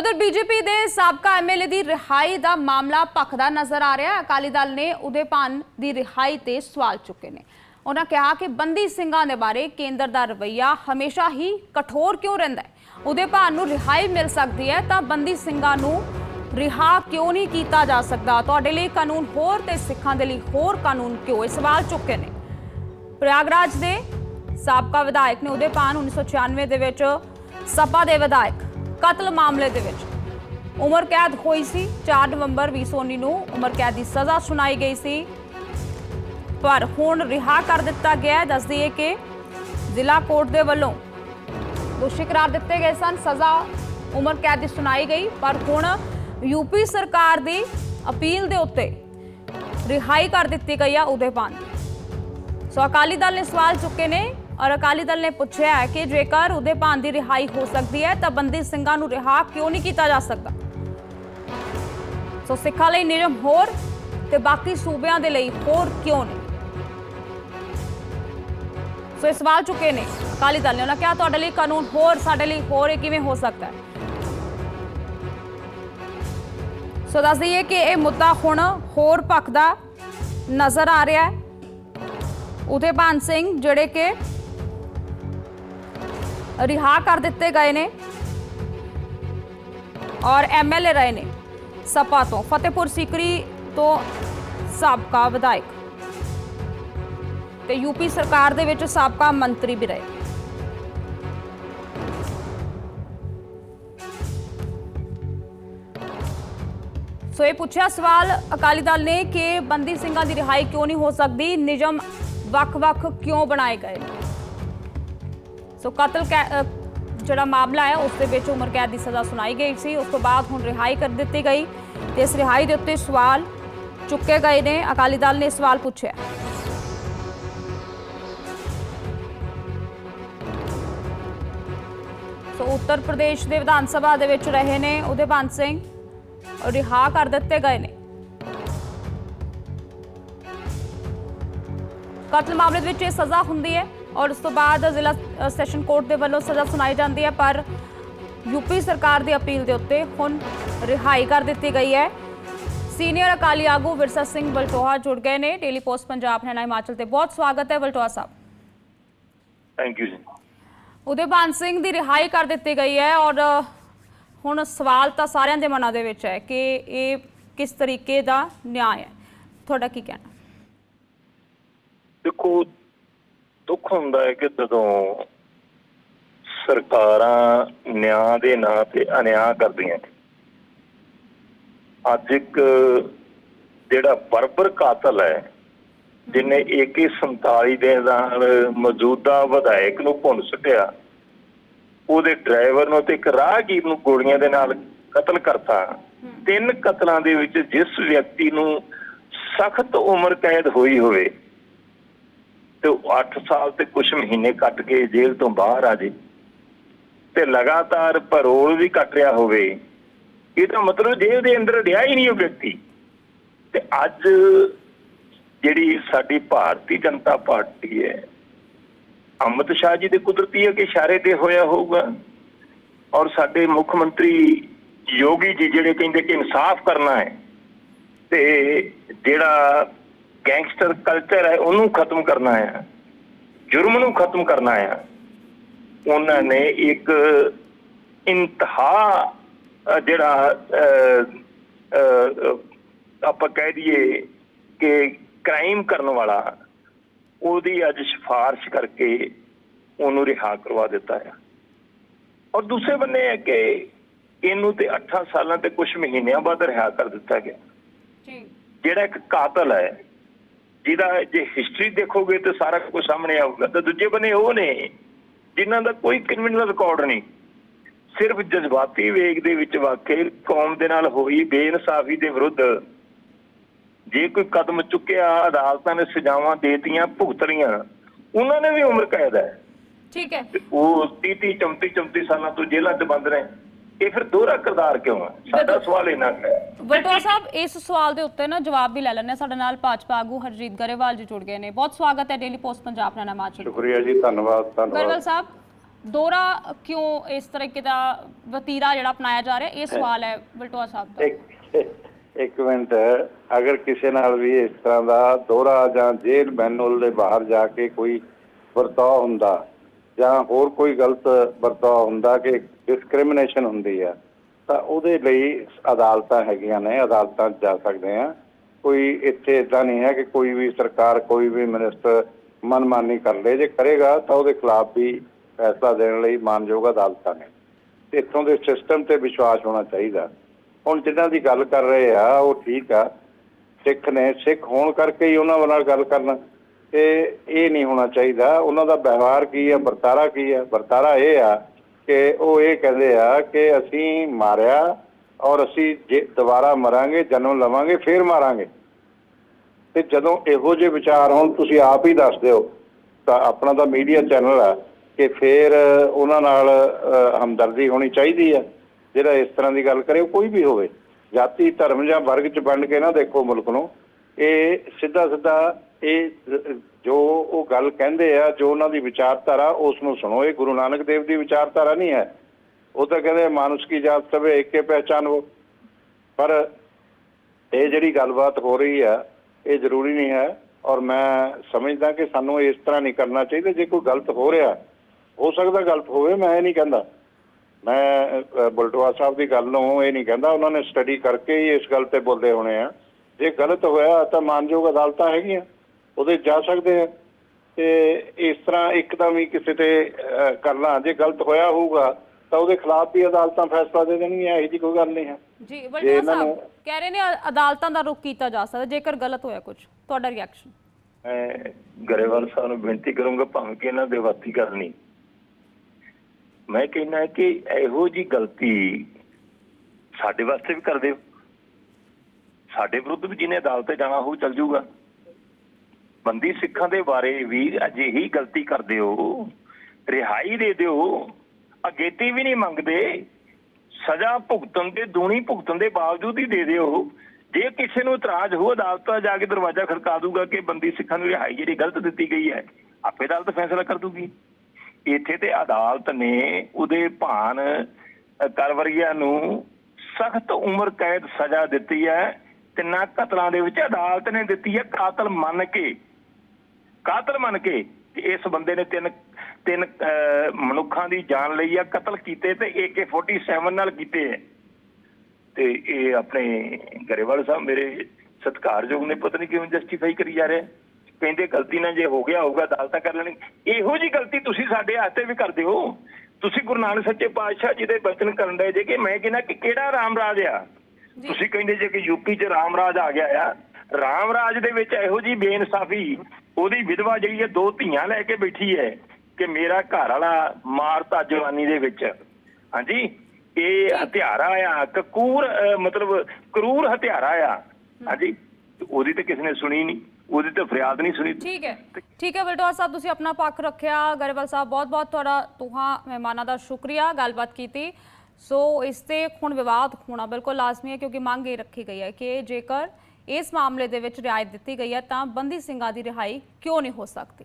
ਉਧਰ ਬੀਜੇਪੀ ਦੇ ਸਾਬਕਾ ਐਮਐਲਏ ਦੀ ਰਿਹਾਈ ਦਾ ਮਾਮਲਾ ਭਖਦਾ ਨਜ਼ਰ ਆ ਰਿਹਾ ਹੈ। ਅਕਾਲੀ ਦਲ ਨੇ ਉਦੇ ਭਾਨ ਦੀ ਰਿਹਾਈ ਤੇ ਸਵਾਲ ਚੁੱਕੇ ਨੇ। ਉਹਨਾਂ ਕਿਹਾ ਕਿ ਬੰਦੀ ਸਿੰਘਾਂ ਦੇ ਬਾਰੇ ਕੇਂਦਰ ਦਾ ਰਵੱਈਆ ਹਮੇਸ਼ਾ ਹੀ ਕਠੋਰ ਕਿਉਂ ਰਹਿੰਦਾ ਹੈ? ਉਦੇਪਾਨ ਨੂੰ ਰਿਹਾਈ ਮਿਲ ਸਕਦੀ ਹੈ ਤਾਂ ਬੰਦੀ ਸਿੰਘਾਂ ਨੂੰ ਰਿਹਾ ਕਿਉਂ ਨਹੀਂ ਕੀਤਾ ਜਾ ਸਕਦਾ? ਤੁਹਾਡੇ ਲਈ ਕਾਨੂੰਨ ਹੋਰ ਤੇ ਸਿੱਖਾਂ ਦੇ ਲਈ ਹੋਰ ਕਾਨੂੰਨ ਕਿਉਂ? ਇਹ ਸਵਾਲ ਚੁੱਕੇ ਨੇ। ਪ੍ਰਯਾਗਰਾਜ ਦੇ ਸਾਬਕਾ ਵਿਧਾਇਕ ਨੇ ਉਦੇਪਾਨ 1996 ਦੇ ਵਿੱਚ ਸਪਾ ਦੇ ਵਿਧਾਇਕ ਕਤਲ ਮਾਮਲੇ ਦੇ ਵਿੱਚ। ਉਮਰ ਕੈਦ ਹੋਈ ਸੀ 4 ਨਵੰਬਰ 2019 ਨੂੰ। ਉਮਰ ਕੈਦ ਦੀ ਸਜ਼ਾ ਸੁਣਾਈ ਗਈ ਸੀ। ਪਰ ਹੁਣ ਰਿਹਾ ਕਰ ਦਿੱਤਾ ਗਿਆ ਹੈ। ਦੱਸ ਦਈਏ ਕਿ ਜ਼ਿਲ੍ਹਾ ਕੋਰਟ ਦੇ ਵੱਲੋਂ ਦੋਸ਼ੀ ਕਰਾਰ ਦਿੱਤੇ ਗਏ ਸਨ। ਸਜ਼ਾ ਉਮਰ ਕੈਦ ਦੀ ਸੁਣਾਈ ਗਈ। ਪਰ ਹੁਣ ਯੂਪੀ ਸਰਕਾਰ ਦੀ ਅਪੀਲ ਦੇ ਉੱਤੇ ਰਿਹਾਈ ਕਰ ਦਿੱਤੀ ਗਈ ਆ ਉਦੇਪਾਨ ਦੀ। ਸੋ ਅਕਾਲੀ ਦਲ ਨੇ ਸਵਾਲ ਚੁੱਕੇ ਨੇ ਔਰ ਅਕਾਲੀ ਦਲ ਨੇ ਪੁੱਛਿਆ ਹੈ ਕਿ ਜੇਕਰ ਉਦੇਪਾਨ ਦੀ ਰਿਹਾਈ ਹੋ ਸਕਦੀ ਹੈ, ਤਾਂ ਬੰਦੀ ਸਿੰਘਾਂ ਨੂੰ ਰਿਹਾ ਕਿਉਂ ਨਹੀਂ ਕੀਤਾ ਜਾ ਸਕਦਾ? ਸੋ ਸਿੱਖਾਂ ਲਈ ਨਿਯਮ ਹੋਰ ਤੇ ਬਾਕੀ ਸੂਬਿਆਂ ਦੇ ਲਈ ਹੋਰ ਕਿਉਂ ਨਹੀਂ? ਸੋ ਇਹ ਸਵਾਲ ਚੁੱਕੇ ਨੇ ਅਕਾਲੀ ਦਲ ਨੇ। ਉਹਨਾਂ ਕਿਹਾ, ਤੁਹਾਡੇ ਲਈ ਕਾਨੂੰਨ ਹੋਰ, ਸਾਡੇ ਲਈ ਹੋਰ, ਇਹ ਕਿਵੇਂ ਹੋ ਸਕਦਾ ਹੈ? ਸੋ ਦੱਸ ਦਈਏ ਕਿ ਇਹ ਮੁੱਦਾ ਹੁਣ ਹੋਰ ਭਖਦਾ ਨਜ਼ਰ ਆ ਰਿਹਾ ਹੈ। ਉਦੇਪਾਨ ਸਿੰਘ ਜਿਹੜੇ ਕਿ ਰਿਹਾ ਕਰ ਦਿੱਤੇ ਗਏ ਨੇ ਔਰ ਐਮਐਲਏ ਰਹੇ ਨੇ ਸਪਾ ਤੋਂ ਫਤਿਹਪੁਰ ਸੀਕਰੀ ਤੋਂ ਸਾਬਕਾ ਵਿਧਾਇਕ ਤੇ ਯੂਪੀ ਸਰਕਾਰ ਦੇ ਵਿੱਚ ਸਾਬਕਾ ਮੰਤਰੀ ਵੀ ਰਹੇ ਸੋ ਇਹ ਪੁੱਛਿਆ ਸਵਾਲ ਅਕਾਲੀ ਦਲ ਨੇ ਕਿ ਬੰਦੀ ਸਿੰਘਾਂ ਦੀ ਰਿਹਾਈ ਕਿਉਂ ਨਹੀਂ ਹੋ ਸਕਦੀ ਨਿਯਮ ਵੱਖ-ਵੱਖ ਕਿਉਂ ਬਣਾਏ ਗਏ ਨੇ? ਸੋ ਕਤਲ ਕੈ- ਜਿਹੜਾ ਮਾਮਲਾ ਹੈ, ਉਸ ਦੇ ਵਿੱਚ ਉਮਰ ਕੈਦ ਦੀ ਸਜ਼ਾ ਸੁਣਾਈ ਗਈ ਸੀ। ਉਸ ਤੋਂ ਬਾਅਦ ਹੁਣ ਰਿਹਾਈ ਕਰ ਦਿੱਤੀ ਗਈ। ਤੇ ਇਸ ਰਿਹਾਈ ਦੇ ਉੱਤੇ ਸਵਾਲ ਚੁੱਕੇ ਗਏ ਨੇ। ਅਕਾਲੀ ਦਲ ਨੇ ਸਵਾਲ ਪੁੱਛਿਆ। ਸੋ ਉੱਤਰ ਪ੍ਰਦੇਸ਼ ਦੇ ਵਿਧਾਨ ਸਭਾ ਦੇ ਵਿੱਚ ਰਹੇ ਨੇ ਉਦੇਪਾਨ ਸਿੰਘ। ਔਰ ਰਿਹਾ ਕਰ ਦਿੱਤੇ ਗਏ ਨੇ। ਕਤਲ ਮਾਮਲੇ ਦੇ ਵਿੱਚ ਇਹ ਸਜ਼ਾ ਹੁੰਦੀ ਹੈ। ਔਰ ਉਸ ਤੋਂ ਬਾਅਦ ਜ਼ਿਲ੍ਹਾ ਅ, ਸੈਸ਼ਨ ਕੋਰਟ ਦੇ ਵੱਲੋਂ ਸਜ਼ਾ ਸੁਣਾਈ ਜਾਂਦੀ ਹੈ ਪਰ ਯੂਪੀ ਸਰਕਾਰ ਦੀ ਅਪੀਲ ਦੇ ਉੱਤੇ ਹੁਣ ਰਿਹਾਈ ਕਰ ਦਿੱਤੀ ਗਈ ਹੈ। ਸੀਨੀਅਰ ਅਕਾਲੀ ਆਗੂ ਵਿਰਸਾ ਸਿੰਘ ਬਲਟੋਹਾ ਜੁੜ ਗਏ ਨੇ। ਡੇਲੀ ਪੋਸਟ ਪੰਜਾਬ ਹਰਿਆਣਾ ਹਿਮਾਚਲ ਤੇ ਬਹੁਤ ਸਵਾਗਤ ਹੈ ਬਲਟੋਹਾ ਸਾਹਿਬ। ਥੈਂਕ ਯੂ ਜੀ। ਉਦੇਪਾਨ ਸਿੰਘ ਦੀ ਰਿਹਾਈ ਕਰ ਦਿੱਤੀ ਗਈ ਹੈ ਔਰ ਹੁਣ ਸਵਾਲ ਤਾਂ ਸਾਰਿਆਂ ਦੇ ਮਨਾਂ ਦੇ ਵਿੱਚ ਹੈ ਕਿ ਇਹ ਕਿਸ ਤਰੀਕੇ ਦਾ ਨਿਆਂ ਹੈ। ਤੁਹਾਡਾ ਕੀ ਕਹਿਣਾ? ਦੇਖੋ ਦੁੱਖ ਹੁੰਦਾ ਹੈ ਕਿ ਜਦੋਂ ਸਰਕਾਰਾਂ ਨਿਆਂ ਦੇ ਨਾਂ ਤੇ ਅਨਿਆਂ ਕਰਦੀਆਂ ਅੱਜ ਇੱਕ ਜਿਹੜਾ ਬਰਬਰ ਕਾਤਲ ਹੈ ਜਿਨੇ AK47 ਦੇ ਨਾਲ ਮੌਜੂਦਾ ਵਿਧਾਇਕ ਨੂੰ ਭੁੰਨ ਸੁੱਟਿਆ ਉਹਦੇ ਡਰਾਈਵਰ ਨੂੰ ਤੇ ਇੱਕ ਰਾਹਗੀਰ ਨੂੰ ਗੋਲੀਆਂ ਦੇ ਨਾਲ ਕਤਲ ਕਰਤਾ। ਤਿੰਨ ਕਤਲਾਂ ਦੇ ਵਿੱਚ ਜਿਸ ਵਿਅਕਤੀ ਨੂੰ ਸਖਤ ਉਮਰ ਕੈਦ ਹੋਈ ਹੋਵੇ ਤੇ ਉਹ 8 ਸਾਲ ਤੇ ਕੁਝ ਮਹੀਨੇ ਕੱਟ ਕੇ ਜੇਲ੍ਹ ਤੋਂ ਬਾਹਰ ਆ ਜੇ ਤੇ ਲਗਾਤਾਰ ਪਰੋਲ ਵੀ ਕੱਟ ਰਿਹਾ ਹੋਵੇ, ਇਹਦਾ ਮਤਲਬ ਜੇਲ੍ਹ ਦੇ ਅੰਦਰ ਰਿਹਾ ਹੀ ਨਹੀਂ ਉਹ ਵਿਅਕਤੀ। ਤੇ ਅੱਜ ਜਿਹੜੀ ਸਾਡੀ ਭਾਰਤੀ ਜਨਤਾ ਪਾਰਟੀ ਹੈ, ਅਮਿਤ ਸ਼ਾਹ ਜੀ ਦੇ ਕੁਦਰਤੀ ਹੈ ਕਿ ਇਸ਼ਾਰੇ ਤੇ ਹੋਇਆ ਹੋਊਗਾ ਔਰ ਸਾਡੇ ਮੁੱਖ ਮੰਤਰੀ ਯੋਗੀ ਜੀ ਜਿਹੜੇ ਕਹਿੰਦੇ ਕਿ ਇਨਸਾਫ ਕਰਨਾ ਹੈ, ਤੇ ਜਿਹੜਾ ਗੈਂਗਸਟਰ ਕਲਚਰ ਹੈ ਉਹਨੂੰ ਖਤਮ ਕਰਨਾ ਹੈ। ਜੁਰਮ ਨੂੰ ਖਤਮ ਕਰਨਾ ਹੈ। ਉਹਨਾਂ ਨੇ ਇੱਕ ਇੰਤਹਾ ਜਿਹੜਾ ਆਪਾਂ ਕਹਿ ਦਈਏ ਕਿ ਕ੍ਰਾਈਮ ਕਰਨ ਵਾਲਾ ਉਹਦੀ ਅੱਜ ਸਿਫਾਰਿਸ਼ ਕਰਕੇ ਉਹਨੂੰ ਰਿਹਾ ਕਰਵਾ ਦਿੱਤਾ ਹੈ। ਔਰ ਦੂਸਰੇ ਬੰਨੇ ਹੈ ਕਿ ਇਹਨੂੰ ਤੇ 8 ਸਾਲਾਂ ਤੇ ਕੁਝ ਮਹੀਨਿਆਂ ਬਾਅਦ ਰਿਹਾ ਕਰ ਦਿੱਤਾ ਗਿਆ। ਜੀ। ਜਿਹੜਾ ਇੱਕ ਕਾਤਲ ਹੈ ਜਿਹਦਾ ਜੇ ਹਿਸਟਰੀ ਦੇਖੋਗੇ ਤੇ ਸਾਰਾ ਕੁਝ ਸਾਹਮਣੇ ਆਊਗਾ। ਤੇ ਦੂਜੇ ਬੰਨੇ ਉਹ ਨੇ ਜਿਨ੍ਹਾਂ ਦਾ ਕੋਈ ਕ੍ਰਿਮੀਨਲ ਰਿਕਾਰਡ ਨਹੀਂ। ਸਿਰਫ ਜਜ਼ਬਾਤੀ ਵੇਗ ਦੇ ਵਿੱਚ ਵਾਕੇ ਕੌਮ ਦੇ ਨਾਲ ਹੋਈ ਬੇਇਨਸਾਫੀ ਦੇ ਵਿਰੁੱਧ ਜੇ ਕੋਈ ਕਦਮ ਚੁੱਕਿਆ ਅਦਾਲਤਾਂ ਨੇ ਸਜ਼ਾਵਾਂ ਦੇਤੀਆਂ ਭੁਗਤ ਰਹੀਆਂ ਉਹਨਾਂ ਨੇ ਵੀ ਉਮਰ ਕੈਦ ਹੈ। ਠੀਕ ਹੈ। ਉਹ 30 30 34 34 ਸਾਲਾਂ ਤੋਂ ਜੇਲ੍ਹਾਂ 'ਚ ਬੰਦ ਰਹੇ ਇਹ ਫਿਰ ਦੋਹਰਾ ਕਿਰਦਾਰ ਕਿਉਂ ਹੈ ਸਾਡਾ ਸਵਾਲ ਇਹਨਾਂ ਹੈ। ਬਲਟੋਹਾ ਸਾਹਿਬ ਇਸ ਸਵਾਲ ਦੇ ਉੱਤੇ ਨਾ ਜਵਾਬ ਵੀ ਲੈ ਲੈਣੇ ਸਾਡੇ ਨਾਲ ਭਾਜਪਾ ਆਗੂ ਹਰਜੀਤ ਗਰੇਵਾਲ ਜੀ ਜੁੜ ਗਏ ਨੇ। ਬਹੁਤ ਸਵਾਗਤ ਹੈ ਡੇਲੀ ਪੋਸਟ ਪੰਜਾਬ ਨਾਲ ਹਿਮਾਚਲ ਸ਼ੁਕਰੀਆ ਜੀ ਧੰਨਵਾਦ ਗਰੇਵਾਲ ਧੰਨਵਾਦ ਸਾਹਿਬ ਦੋਹਰਾ ਕਿਉਂ ਇਸ ਤਰੀਕੇ ਦਾ ਵਤੀਰਾ ਜਿਹੜਾ ਅਪਣਾਇਆ ਜਾ ਰਿਹਾ? ਇਹ ਸਵਾਲ ਹੈ ਬਲਟੋਆ ਸਾਹਿਬ ਦਾ। ਇੱਕ ਇੱਕ ਮਿੰਟ। ਅਗਰ ਕਿਸੇ ਨਾਲ ਵੀ ਇਸ ਤਰ੍ਹਾਂ ਦਾ ਦੋਹਰਾ ਜਾਂ ਜੇਲ੍ਹ ਮੈਨੂਅਲ ਦੇ ਬਾਹਰ ਜਾ ਕੇ ਕੋਈ ਵਰਤਾਅ ਹੁੰਦਾ ਜਾਂ ਹੋਰ ਕੋਈ ਗਲਤ ਵਰਤਾਅ ਹੁੰਦਾ ਕਿ ਡਿਸਕ੍ਰਿਮੀਨੇਸ਼ਨ ਹੁੰਦੀ ਆ, ਤਾਂ ਉਹਦੇ ਲਈ ਅਦਾਲਤਾਂ ਹੈਗੀਆਂ ਨੇ, ਅਦਾਲਤਾਂ ਜਾ ਸਕਦੇ ਆ। ਕੋਈ ਇੱਥੇ ਇਦਾਂ ਨਹੀਂ ਹੈ ਕਿ ਕੋਈ ਵੀ ਸਰਕਾਰ, ਕੋਈ ਵੀ ਮਿਨਿਸਟਰ ਮਨਮਾਨੀ ਕਰ ਲੇ ਜੇ ਕਰੇਗਾ ਤਾਂ ਉਹਦੇ ਖਿਲਾਫ ਵੀ ਫੈਸਲਾ ਦੇਣ ਲਈ ਮਾਨਯੋਗ ਅਦਾਲਤਾਂ ਨੇ। ਇੱਥੋਂ ਦੇ ਸਿਸਟਮ ਤੇ ਵਿਸ਼ਵਾਸ ਹੋਣਾ ਚਾਹੀਦਾ। ਹੁਣ ਜਿਨ੍ਹਾਂ ਦੀ ਗੱਲ ਕਰ ਰਹੇ ਆ, ਉਹ ਠੀਕ ਆ। ਸਿੱਖ ਨੇ, ਸਿੱਖ ਹੋਣ ਕਰਕੇ ਹੀ ਉਹਨਾਂ ਨਾਲ ਗੱਲ ਕਰਨਾ। ਤੇ ਇਹ ਨਹੀਂ ਹੋਣਾ ਚਾਹੀਦਾ। ਉਹਨਾਂ ਦਾ ਵਿਵਹਾਰ ਕੀ ਆ, ਵਰਤਾਰਾ ਕੀ ਹੈ ਵਰਤਾਰਾ ਇਹ ਆ ਕਿ ਉਹ ਇਹ ਕਹਿੰਦੇ ਆ ਕਿ ਅਸੀਂ ਮਾਰਿਆ ਔਰ ਅਸੀਂ ਜੇ ਦੁਬਾਰਾ ਮਰਾਂਗੇ, ਜਨਮ ਲਵਾਂਗੇ, ਫੇਰ ਮਾਰਾਂਗੇ। ਤੇ ਜਦੋਂ ਇਹੋ ਜਿਹੇ ਵਿਚਾਰ ਹੋਣ, ਤੁਸੀਂ ਆਪ ਹੀ ਦੱਸ ਦਿਓ। ਤਾਂ ਆਪਣਾ ਤਾਂ ਮੀਡੀਆ ਚੈਨਲ ਆ ਕਿ ਫੇਰ ਉਹਨਾਂ ਨਾਲ ਹਮਦਰਦੀ ਹੋਣੀ ਚਾਹੀਦੀ ਆ। ਜਿਹੜਾ ਇਸ ਤਰ੍ਹਾਂ ਦੀ ਗੱਲ ਕਰੇ, ਉਹ ਕੋਈ ਵੀ ਹੋਵੇ। ਜਾਤੀ, ਧਰਮ ਜਾਂ ਵਰਗ ਚ ਵੰਡ ਕੇ ਨਾ ਦੇਖੋ ਮੁਲਕ ਨੂੰ, ਇਹ ਸਿੱਧਾ ਸਿੱਧਾ ਇਹ ਜੋ ਉਹ ਗੱਲ ਕਹਿੰਦੇ ਆ ਜੋ ਉਹਨਾਂ ਦੀ ਵਿਚਾਰਧਾਰਾ ਉਸ ਨੂੰ ਸੁਣੋ। ਇਹ ਗੁਰੂ ਨਾਨਕ ਦੇਵ ਦੀ ਵਿਚਾਰਧਾਰਾ ਨਹੀਂ ਹੈ। ਉਹ ਤਾਂ ਕਹਿੰਦੇ ਮਾਨੁਸ਼ ਕੀ ਜਾਤ ਸਭੇ ਏਕੇ ਪਹਿਚਾਨੋ ਪਰ ਇਹ ਜਿਹੜੀ ਗੱਲਬਾਤ ਹੋ ਰਹੀ ਆ ਇਹ ਜ਼ਰੂਰੀ ਨਹੀਂ ਹੈ। ਔਰ ਮੈਂ ਸਮਝਦਾ ਕਿ ਸਾਨੂੰ ਇਸ ਤਰ੍ਹਾਂ ਨਹੀਂ ਕਰਨਾ ਚਾਹੀਦਾ। ਜੇ ਕੋਈ ਗਲਤ ਹੋ ਰਿਹਾ ਹੋ ਸਕਦਾ ਗਲਤ ਹੋਵੇ ਮੈਂ ਇਹ ਨਹੀਂ ਕਹਿੰਦਾ। ਮੈਂ ਅ, ਸਾਹਿਬ ਦੀ ਗੱਲ ਨੂੰ ਇਹ ਨਹੀਂ ਕਹਿੰਦਾ। ਉਹਨਾਂ ਨੇ ਸਟੱਡੀ ਕਰਕੇ ਹੀ ਇਸ ਗੱਲ ਤੇ ਬੋਲਦੇ ਹੋਣੇ ਆ। ਜੇ ਗਲਤ ਹੋਇਆ ਤਾਂ ਮਾਨਯੋਗ ਅਦਾਲਤਾਂ ਹੈਗੀਆਂ। ਉਹਦੇ ਜਾ ਸਕਦੇ ਆ। ਤੇ ਇਸ ਤਰ੍ਹਾਂ ਇੱਕਦਮ ਹੀ ਕਿਸੇ ਤੇ ਕਰਨਾ ਜੇ ਗਲਤ ਹੋਇਆ ਹੋਊਗਾ ਤਾਂ ਉਹਦੇ ਖਿਲਾਫ ਵੀ ਅਦਾਲਤਾਂ ਫੈਸਲਾ ਦੇ ਦੇਣਗੀਆਂ ਇਹੋ ਜਿਹੀ ਕੋਈ ਗੱਲ ਨਹੀਂ ਹੈ। ਜੀ ਇਹਨਾਂ ਸਾਹਿਬ ਕਹਿ ਰਹੇ ਨੇ ਅਦਾਲਤਾਂ ਦਾ ਰੁਖ ਕੀਤਾ ਜਾ ਸਕਦਾ ਜੇਕਰ ਗਲਤ ਹੋਇਆ ਕੁਝ ਤੁਹਾਡਾ ਰਿਐਕਸ਼ਨ ਮੈਂ ਗਰੇਵਾਲ ਸਾਹਿਬ ਨੂੰ ਬੇਨਤੀ ਕਰੂੰਗਾ ਭਾਵੇਂ ਕਿ ਇਹਨਾਂ ਦੇ ਵਾਤੀ ਕਰਨੀ ਮੈਂ ਕਹਿੰਦਾ ਕਿ ਇਹੋ ਜੀ ਗਲਤੀ ਸਾਡੇ ਵਾਸਤੇ ਵੀ ਕਰ ਦਿਓ ਸਾਡੇ ਵਿਰੁੱਧ ਵੀ ਜਿਹਨੇ ਅਦਾਲਤ ਤੇ ਜਾਣਾ ਹੋਊ ਚੱਲ ਜਾਊਗਾ। ਬੰਦੀ ਸਿੱਖਾਂ ਦੇ ਬਾਰੇ ਵੀ ਅਜਿਹੀ ਗਲਤੀ ਕਰਦੇ ਹੋ ਰਿਹਾਈ ਦੇ ਦਿਓ। ਅਗੇਤੀ ਵੀ ਨਹੀਂ ਮੰਗਦੇ। ਸਜ਼ਾ ਭੁਗਤਣ ਦੇ ਦੂਣੀ ਭੁਗਤਣ ਦੇ ਬਾਵਜੂਦ ਹੀ ਦੇ ਦਿਓ। ਜੇ ਕਿਸੇ ਨੂੰ ਇਤਰਾਜ਼ ਹੋ, ਅਦਾਲਤ ਜਾ ਕੇ ਦਰਵਾਜ਼ਾ ਖੜਕਾ ਦੂਗਾ ਕਿ ਬੰਦੀ ਸਿੱਖਾਂ ਨੂੰ ਰਿਹਾਈ ਜਿਹੜੀ ਗਲਤ ਦਿੱਤੀ ਗਈ ਹੈ, ਆਪੇ ਅਦਾਲਤ ਫੈਸਲਾ ਕਰ ਦੂਗੀ ਇੱਥੇ ਤੇ ਅਦਾਲਤ ਨੇ ਉਹਦੇ ਭਾਨ ਕਰਵਰੀਆ ਨੂੰ ਸਖਤ ਉਮਰ ਕੈਦ ਸਜ਼ਾ ਦਿੱਤੀ ਹੈ ਤਿੰਨਾਂ ਕਤਲਾਂ ਦੇ ਵਿੱਚ ਅਦਾਲਤ ਨੇ ਦਿੱਤੀ ਹੈ ਕਾਤਲ ਮੰਨ ਕੇ। ਕਾਤਲ ਮੰਨ ਕੇ ਕਿ ਇਸ ਬੰਦੇ ਨੇ ਤਿੰਨ ਤਿੰਨ ਮਨੁੱਖਾਂ ਦੀ ਜਾਨ ਲਈ ਆ ਕਤਲ ਕੀਤੇ ਤੇ AK47 ਨਾਲ ਕੀਤੇ ਹੈ। ਤੇ ਇਹ ਆਪਣੇ ਗਰੇਵਾਲ ਸਾਹਿਬ ਮੇਰੇ ਸਤਿਕਾਰਯੋਗ ਨੇ ਪਤਾ ਨਹੀਂ ਕਿਉਂ ਜਸਟੀਫਾਈ ਕਰੀ ਜਾ ਰਹੇ। ਕਹਿੰਦੇ ਗਲਤੀ ਨਾਲ ਜੇ ਹੋ ਗਿਆ ਹੋਊਗਾ ਅਦਾਲਤਾਂ ਕਰ ਲੈਣੀ ਇਹੋ ਜੀ ਗਲਤੀ ਤੁਸੀਂ ਸਾਡੇ ਹੱਥੇ ਵੀ ਕਰਦੇ ਹੋ। ਤੁਸੀਂ ਗੁਰੂ ਨਾਨਕ ਸੱਚੇ ਪਾਤਸ਼ਾਹ ਜੀ ਦੇ ਬਚਨ ਕਰਨ ਦੇ ਜੇ ਕਿ ਮੈਂ ਕਹਿੰਦਾ ਕਿ ਕਿਹੜਾ ਰਾਮ ਰਾਜ ਆ? ਤੁਸੀਂ ਕਹਿੰਦੇ ਜੇ ਕਿ ਯੂਪੀ 'ਚ ਰਾਮ ਰਾਜ ਆ ਗਿਆ ਆ। ਰਾਮ ਰਾਜ ਦੇ ਵਿੱਚ ਇਹੋ ਜੀ ਬੇਇਨਸਾਫੀ ਉਹਦੀ ਵਿਧਵਾ ਜਿਹੜੀ ਹੈ ਦੋ ਧੀਆਂ ਲੈ ਕੇ ਬੈਠੀ ਹੈ ਕਿ ਮੇਰਾ ਘਰ ਵਾਲਾ ਮਾਰਤਾ ਜਵਾਨੀ ਦੇ ਵਿੱਚ। ਹਾਂਜੀ? ਇਹ ਹਥਿਆਰਾ ਆ ਕਕੂਰ ਮਤਲਬ ਕਰੂਰ ਹਥਿਆਰਾ ਆ। ਹਾਂਜੀ? ਉਹਦੀ ਤੇ ਕਿਸੇ ਨੇ ਸੁਣੀ ਨਹੀਂ। ਉਹਦੀ ਤੇ ਫਰਿਆਦ ਨਹੀਂ ਸੁਣੀ। ਠੀਕ ਹੈ। ਠੀਕ ਹੈ ਬਲਟੋਆ ਸਾਹਿਬ ਤੁਸੀਂ ਆਪਣਾ ਪੱਖ ਰੱਖਿਆ। ਗਰੇਵਾਲ ਸਾਹਿਬ ਬਹੁਤ ਬਹੁਤ ਤੁਹਾਡਾ ਤੁਹਾਂ ਮਹਿਮਾਨਾਂ ਦਾ ਸ਼ੁਕਰੀਆ ਗੱਲਬਾਤ ਕੀਤੀ। ਸੋ ਇਸ ਤੇ ਹੁਣ ਵਿਵਾਦ ਹੋਣਾ ਬਿਲਕੁਲ ਲਾਜ਼ਮੀ ਹੈ ਕਿਉਂਕਿ ਮੰਗ ਇਹ ਰੱਖੀ ਗਈ ਹੈ ਕਿ ਜੇਕਰ ਇਸ ਮਾਮਲੇ ਦੇ ਵਿੱਚ ਰਿਆਇਤ ਦਿੱਤੀ ਗਈ ਹੈ ਤਾਂ ਬੰਦੀ ਸਿੰਘਾਂ ਦੀ ਰਿਹਾਈ ਕਿਉਂ ਨਹੀਂ ਹੋ ਸਕਦੀ?